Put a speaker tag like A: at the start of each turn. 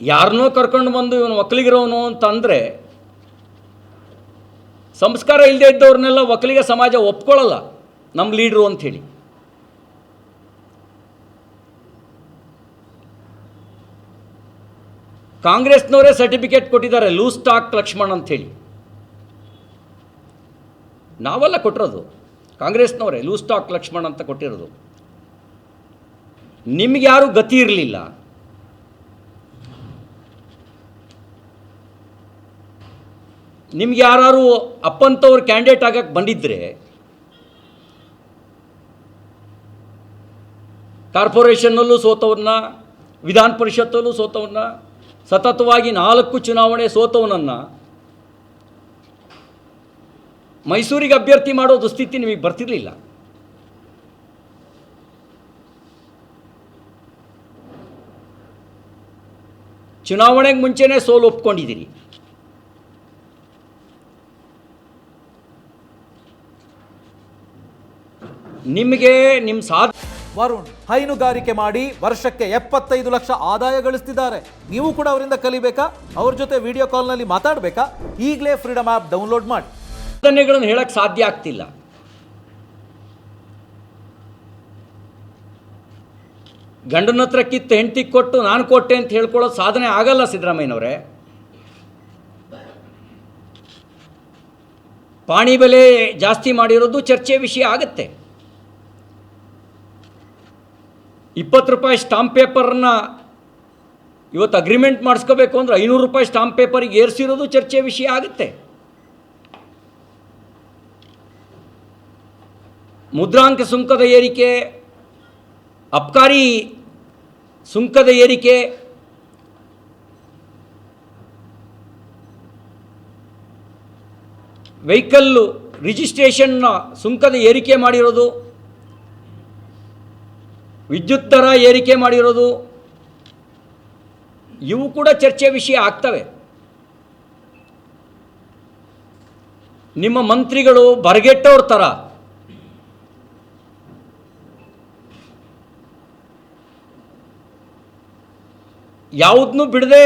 A: ಯಾರನ್ನೋ ಕರ್ಕೊಂಡು ಬಂದು ಇವನು ಒಕ್ಕಲಿಗಿರೋನು ಅಂತಂದರೆ ಸಂಸ್ಕಾರ ಇಲ್ಲದೆ ಇದ್ದವ್ರನ್ನೆಲ್ಲ ಒಕ್ಕಲಿಗ ಸಮಾಜ ಒಪ್ಕೊಳ್ಳಲ್ಲ ನಮ್ಮ ಲೀಡ್ರು ಅಂಥೇಳಿ. ಕಾಂಗ್ರೆಸ್ನವರೇ ಸರ್ಟಿಫಿಕೇಟ್ ಕೊಟ್ಟಿದ್ದಾರೆ, ಲೂಸ್ ಸ್ಟಾಕ್ ಲಕ್ಷ್ಮಣ್ ಅಂಥೇಳಿ. ನಾವೆಲ್ಲ ಕೊಟ್ಟಿರೋದು, ಕಾಂಗ್ರೆಸ್ನವರೇ ಲೂಸ್ ಸ್ಟಾಕ್ ಲಕ್ಷ್ಮಣ್ ಅಂತ ಕೊಟ್ಟಿರೋದು. ನಿಮ್ಗೆ ಯಾರೂ ಗತಿ ಇರಲಿಲ್ಲ? ನಿಮ್ಗೆ ಯಾರು ಅಪ್ಪಂತವ್ರು ಕ್ಯಾಂಡಿಡೇಟ್ ಆಗಕ್ಕೆ ಬಂದಿದ್ದರೆ ಕಾರ್ಪೊರೇಷನ್ನಲ್ಲೂ ಸೋತವ್ರನ್ನ, ವಿಧಾನ ಪರಿಷತ್ತಲ್ಲೂ ಸೋತವ್ರನ್ನ, ಸತತವಾಗಿ ನಾಲ್ಕು ಚುನಾವಣೆ ಸೋತವನನ್ನು ಮೈಸೂರಿಗೆ ಅಭ್ಯರ್ಥಿ ಮಾಡೋ ದುಸ್ಥಿತಿ ನಿಮಗೆ ಬರ್ತಿರಲಿಲ್ಲ. ಚುನಾವಣೆಗೆ ಮುಂಚೆನೇ ಸೋಲು ಒಪ್ಕೊಂಡಿದ್ದೀರಿ. ನಿಮಗೆ ನಿಮ್ಮ ಸಾಧ್
B: ವರುಣ್ ಹೈನುಗಾರಿಕೆ ಮಾಡಿ ವರ್ಷಕ್ಕೆ ಎಪ್ಪತ್ತೈದು ಲಕ್ಷ ಆದಾಯ ಗಳಿಸ್ತಿದ್ದಾರೆ. ನೀವು ಕೂಡ ಅವರಿಂದ ಕಲಿಬೇಕಾ? ಅವ್ರ ಜೊತೆ ವಿಡಿಯೋ ಕಾಲ್ನಲ್ಲಿ ಮಾತಾಡಬೇಕಾ? ಈಗಲೇ ಫ್ರೀಡಮ್ ಆ್ಯಪ್ ಡೌನ್ಲೋಡ್ ಮಾಡಿ.
A: ಸಾಧನೆಗಳನ್ನು ಹೇಳಕ್ಕೆ ಸಾಧ್ಯ ಆಗ್ತಿಲ್ಲ. ಗಂಡನ ಹತ್ರ ಕಿತ್ತು ಹೆಂಡತಿ ಕೊಟ್ಟು ನಾನು ಕೊಟ್ಟೆ ಅಂತ ಹೇಳ್ಕೊಳ್ಳೋ ಸಾಧನೆ ಆಗಲ್ಲ ಸಿದ್ದರಾಮಯ್ಯನವರೇ. ಪಾಣಿ ಬೆಲೆ ಜಾಸ್ತಿ ಮಾಡಿರೋದು ಚರ್ಚೆ ವಿಷಯ ಆಗುತ್ತೆ. ಇಪ್ಪತ್ತು ರೂಪಾಯಿ ಸ್ಟಾಂಪ್ ಪೇಪರನ್ನ ಇವತ್ತು ಅಗ್ರಿಮೆಂಟ್ ಮಾಡಿಸ್ಕೋಬೇಕು ಅಂದ್ರೆ ಐನೂರು ರೂಪಾಯಿ ಸ್ಟಾಂಪ್ ಪೇಪರಿಗೆ ಏರಿಸಿರೋದು ಚರ್ಚೆ ವಿಷಯ ಆಗುತ್ತೆ. ಮುದ್ರಾಂಕ ಸುಂಕದ ಏರಿಕೆ, ಅಬ್ಕಾರಿ ಸುಂಕದ ಏರಿಕೆ ವೆಹಿಕಲ್ಲು ರಿಜಿಸ್ಟ್ರೇಷನ್ನ ಸುಂಕದ ಏರಿಕೆ ಮಾಡಿರೋದು. ವಿದ್ಯುತ್ ದರ ಏರಿಕೆ ಮಾಡಿರೋದು, ಇವು ಕೂಡ ಚರ್ಚೆ ವಿಷಯ ಆಗ್ತವೆ. ನಿಮ್ಮ ಮಂತ್ರಿಗಳು ಬರಗೆಟ್ಟವ್ರ ಥರ ಯಾವುದನ್ನು ಬಿಡದೆ